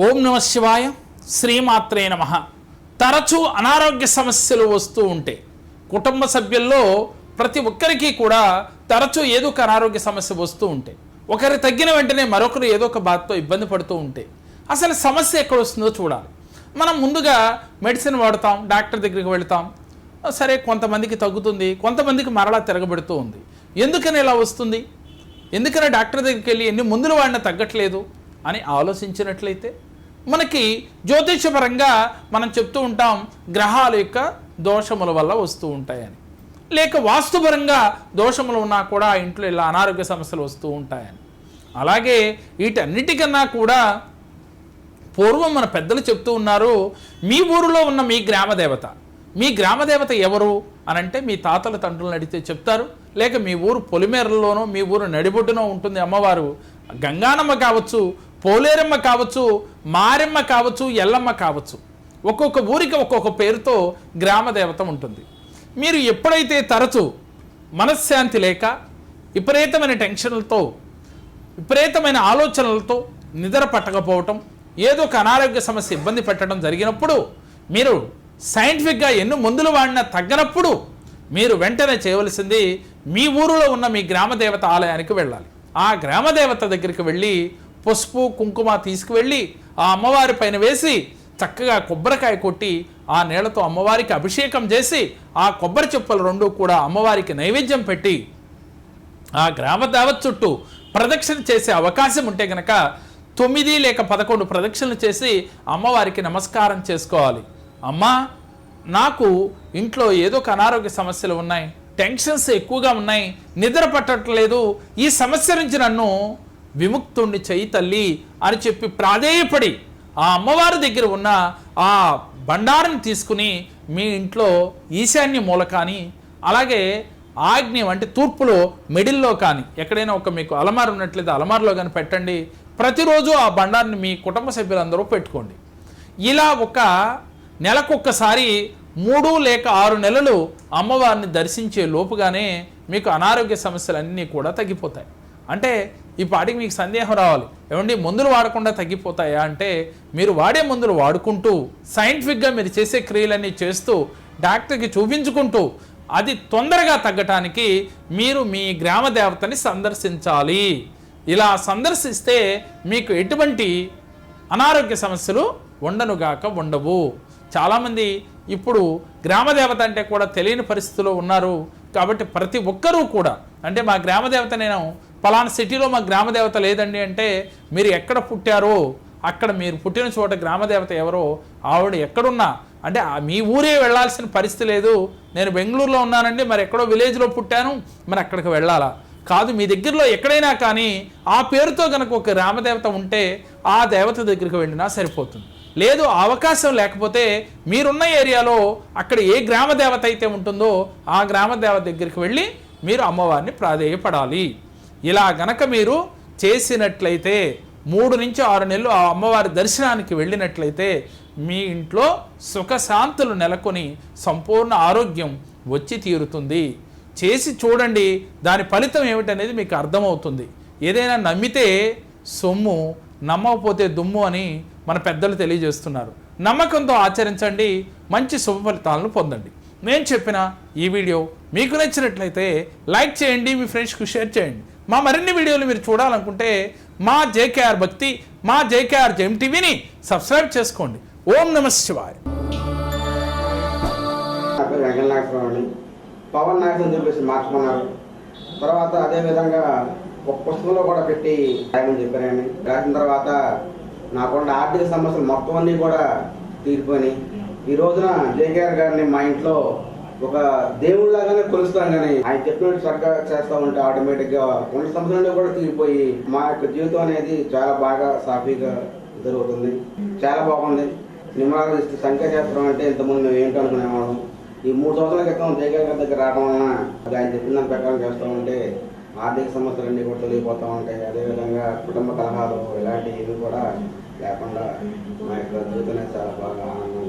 ఓం నమ శివాయ శ్రీమాత్రే నమ. తరచూ అనారోగ్య సమస్యలు వస్తూ ఉంటే కుటుంబ సభ్యుల్లో ప్రతి ఒక్కరికి కూడా తరచూ ఏదో ఒక అనారోగ్య సమస్య వస్తూ ఉంటే ఒకరి తగ్గిన వెంటనే మరొకరు ఏదో ఒక బాధతో ఇబ్బంది పడుతూ ఉంటే అసలు సమస్య ఎక్కడ వస్తుందో చూడాలి. మనం ముందుగా మెడిసిన్ వాడతాం డాక్టర్ దగ్గరికి వెళ్తాం. సరే కొంతమందికి తగ్గుతుంది కొంతమందికి మరలా తిరగబెడుతూ ఉంది. ఎందుకని ఇలా వస్తుంది? ఎందుకని డాక్టర్ దగ్గరికి వెళ్ళి ఎన్ని మందులు వాడినా తగ్గట్లేదు అని ఆలోచించినట్లయితే మనకి జ్యోతిషపరంగా మనం చెప్తూ ఉంటాం గ్రహాల యొక్క దోషముల వల్ల వస్తూ ఉంటాయని. లేక వాస్తుపరంగా దోషములు ఉన్నా కూడా ఇంట్లో ఇలా అనారోగ్య సమస్యలు వస్తూ ఉంటాయని. అలాగే వీటన్నిటికన్నా కూడా పూర్వం మన పెద్దలు చెప్తూ ఉన్నారు మీ ఊరిలో ఉన్న మీ గ్రామ దేవత మీ గ్రామ దేవత ఎవరు? అని అంటే మీ తాతల తండ్రులను అడిగితే చెప్తారు. లేక మీ ఊరు పొలిమేరలోనో మీ ఊరు నడిబొడ్డునో ఉంటుంది అమ్మవారు. గంగానమ్మ కావచ్చు పోలేరమ్మ కావచ్చు మారెమ్మ కావచ్చు ఎల్లమ్మ కావచ్చు. ఒక్కొక్క ఊరికి ఒక్కొక్క పేరుతో గ్రామ దేవత ఉంటుంది. మీరు ఎప్పుడైతే తరచు మనశ్శాంతి లేక విపరీతమైన టెన్షన్లతో విపరీతమైన ఆలోచనలతో నిద్ర పట్టకపోవటం ఏదో ఒక అనారోగ్య సమస్య ఇబ్బంది పెట్టడం జరిగినప్పుడు మీరు సైంటిఫిక్గా ఎన్ని మందులు వాడినా తగ్గనప్పుడు మీరు వెంటనే చేయవలసింది మీ ఊరిలో ఉన్న మీ గ్రామదేవత ఆలయానికి వెళ్ళాలి. ఆ గ్రామదేవత దగ్గరికి వెళ్ళి పసుపు కుంకుమ తీసుకువెళ్ళి ఆ అమ్మవారి పైన వేసి చక్కగా కొబ్బరికాయ కొట్టి ఆ నీళ్ళతో అమ్మవారికి అభిషేకం చేసి ఆ కొబ్బరి చెప్పులు రెండు కూడా అమ్మవారికి నైవేద్యం పెట్టి ఆ గ్రామ దేవత చుట్టూ ప్రదక్షిణ చేసే అవకాశం ఉంటే గనక తొమ్మిది లేక పదకొండు ప్రదక్షిణలు చేసి అమ్మవారికి నమస్కారం చేసుకోవాలి. అమ్మా నాకు ఇంట్లో ఏదో ఒక అనారోగ్య సమస్యలు ఉన్నాయి టెన్షన్స్ ఎక్కువగా ఉన్నాయి నిద్ర పట్టట్లేదు ఈ సమస్య నుంచి నన్ను విముక్తుణ్ణి చెయ్యి తల్లి అని చెప్పి ప్రాధేయపడి ఆ అమ్మవారి దగ్గర ఉన్న ఆ బండారం తీసుకుని మీ ఇంట్లో ఈశాన్య మూల కానీ అలాగే ఆగ్నేయం అంటే తూర్పులో మిడిల్లో కానీ ఎక్కడైనా ఒక మీకు అలమారు ఉన్నట్లయితే అలమారులో కానీ పెట్టండి. ప్రతిరోజు ఆ బండాన్ని మీ కుటుంబ సభ్యులందరూ పెట్టుకోండి. ఇలా ఒక నెలకొక్కసారి మూడు లేక ఆరు నెలలు అమ్మవారిని దర్శించే లోపుగానే మీకు అనారోగ్య సమస్యలన్నీ కూడా తగ్గిపోతాయి. అంటే ఈ పాటికి మీకు సందేహం రావాలి. ఏమండి మందులు వాడకుండా తగ్గిపోతాయా అంటే మీరు వాడే మందులు వాడుకుంటూ సైంటిఫిక్గా మీరు చేసే క్రియలన్నీ చేస్తూ డాక్టర్కి చూపించుకుంటూ అది తొందరగా తగ్గటానికి మీరు మీ గ్రామ దేవతని సందర్శించాలి. ఇలా సందర్శిస్తే మీకు ఎటువంటి అనారోగ్య సమస్యలు ఉండనుగాక ఉండవు. చాలామంది ఇప్పుడు గ్రామదేవత అంటే కూడా తెలియని పరిస్థితిలో ఉన్నారు. కాబట్టి ప్రతి ఒక్కరూ కూడా అంటే మా గ్రామదేవత నేను పలానా సిటీలో మా గ్రామదేవత లేదండి అంటే మీరు ఎక్కడ పుట్టారో అక్కడ మీరు పుట్టిన చోట గ్రామదేవత ఎవరో ఆవిడ ఎక్కడున్నా అంటే మీ ఊరే వెళ్ళాల్సిన పరిస్థితి లేదు. నేను బెంగళూరులో ఉన్నానండి మరి ఎక్కడో విలేజ్లో పుట్టాను మరి అక్కడికి వెళ్ళాలా? కాదు మీ దగ్గరలో ఎక్కడైనా కానీ ఆ పేరుతో కనుక ఒక గ్రామదేవత ఉంటే ఆ దేవత దగ్గరికి వెళ్ళినా సరిపోతుంది. లేదు అవకాశం లేకపోతే మీరున్న ఏరియాలో అక్కడ ఏ గ్రామ దేవత అయితే ఉంటుందో ఆ గ్రామ దేవత దగ్గరికి వెళ్ళి మీరు అమ్మవారిని ప్రాధేయపడాలి. ఇలా గనక మీరు చేసినట్లయితే మూడు నుంచి ఆరు నెలలు ఆ అమ్మవారి దర్శనానికి వెళ్ళినట్లయితే మీ ఇంట్లో సుఖశాంతులు నెలకొని సంపూర్ణ ఆరోగ్యం వచ్చి తీరుతుంది. చేసి చూడండి దాని ఫలితం ఏమిటనేది మీకు అర్థమవుతుంది. ఏదైనా నమ్మితే సొమ్ము నమ్మకపోతే దుమ్ము అని మన పెద్దలు తెలియజేస్తున్నారు. నమ్మకంతో ఆచరించండి మంచి శుభ ఫలితాలను పొందండి. నేను చెప్పిన ఈ వీడియో మీకు నచ్చినట్లయితే లైక్ చేయండి మీ ఫ్రెండ్స్కు షేర్ చేయండి. మా మరిన్ని వీడియోలు మీరు చూడాలనుకుంటే మా జేకేఆర్ భక్తి మా జేకేఆర్ జెమ్ టీవీని సబ్స్క్రైబ్ చేసుకోండి. ఓం నమ శివాయ. నా పవన్ నాయకుని చెప్పేసి మార్చుకున్నారు. తర్వాత అదే విధంగా ఒక పుస్తకంలో కూడా పెట్టి రాయమని చెప్పారని రాసిన తర్వాత నాకున్న ఆర్థిక సమస్యలు మొత్తం అన్నీ కూడా తీరిపోయి ఈ రోజున జేకేఆర్ గారిని మా ఇంట్లో ఒక దేవుళ్ళలాగానే కొలుస్తాం కానీ ఆయన చెప్పినట్టు చక్కగా చేస్తా ఉంటే ఆటోమేటిక్గా ఉన్న సంవత్సరంలో కూడా తిరిగిపోయి మా యొక్క జీవితం అనేది చాలా బాగా సాఫీగా జరుగుతుంది. చాలా బాగుంది. నిమ్మలాగా సంఖ్యాశాస్త్రం అంటే ఇంతకుముందు మేము ఏంటో అనుకునేవాళ్ళం ఈ మూడు సంవత్సరాల క్రితం జయగారి దగ్గర రావడం వలన అది ఆయన చెప్పిన దాని ప్రకారం చేస్తూ ఉంటే ఆర్థిక సమస్యలు అన్ని కూడా తొలగిపోతూ ఉంటాయి. అదేవిధంగా కుటుంబ కలహాలు ఇలాంటివి కూడా లేకుండా మా యొక్క జీవితం అనేది చాలా బాగా ఆనందంగా